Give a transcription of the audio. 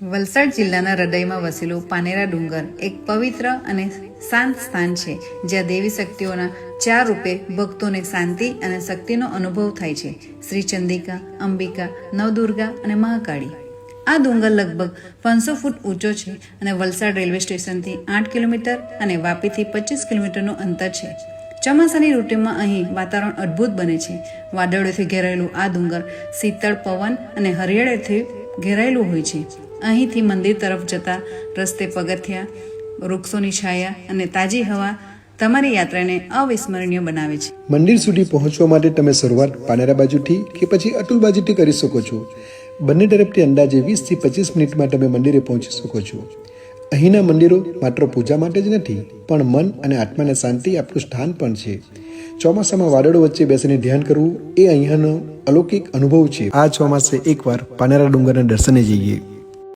વલસાડ જિલ્લાના હૃદયમાં વસેલું પાનેરા ડુંગર એક પવિત્ર અને શાંત સ્થાન છે, જ્યાં દેવી શક્તિઓના ચાર રૂપે ભક્તોને શાંતિ અને શક્તિનો અનુભવ થાય છે. શ્રી ચંદિકા, અંબિકા, નવદુર્ગા અને મહાકાળી. આ ડુંગર લગભગ પાંચસો ફૂટ ઊંચો છે અને વલસાડ રેલવે સ્ટેશનથી આઠ કિલોમીટર અને વાપીથી પચીસ કિલોમીટરનું અંતર છે. ચોમાસાની ઋતુમાં અહીં વાતાવરણ અદ્ભુત બને છે. વાદળોથી ઘેરાયેલું આ ડુંગર શીતળ પવન અને હરિયાળીથી ઘેરાયેલું હોય છે. અહીંથી મંદિર તરફ જતા રસ્તે પગથિયા વૃક્ષોની છાયા અને તાજી હવા તમારી યાત્રાને અવિસ્મરણીય બનાવે છે. મંદિર સુધી પહોંચવા માટે તમે શરૂઆત પાનેરા બાજુથી કે પછી અતુલ બાજુથી કરી શકો છો. બંને તરફથી અંદાજે વીસથી પચીસ મિનિટમાં તમે મંદિરે પહોંચી શકો છો. અહીંના મંદિરો માત્ર પૂજા માટે જ નથી પણ મન અને આત્માને શાંતિ આપતું સ્થાન પણ છે. ચોમાસામાં વાદળો વચ્ચે બેસીને ધ્યાન કરવું એ અહીંયાનો અલૌકિક અનુભવ છે. આ ચોમાસે એકવાર પાનેરા ડુંગરના દર્શને જઈએ.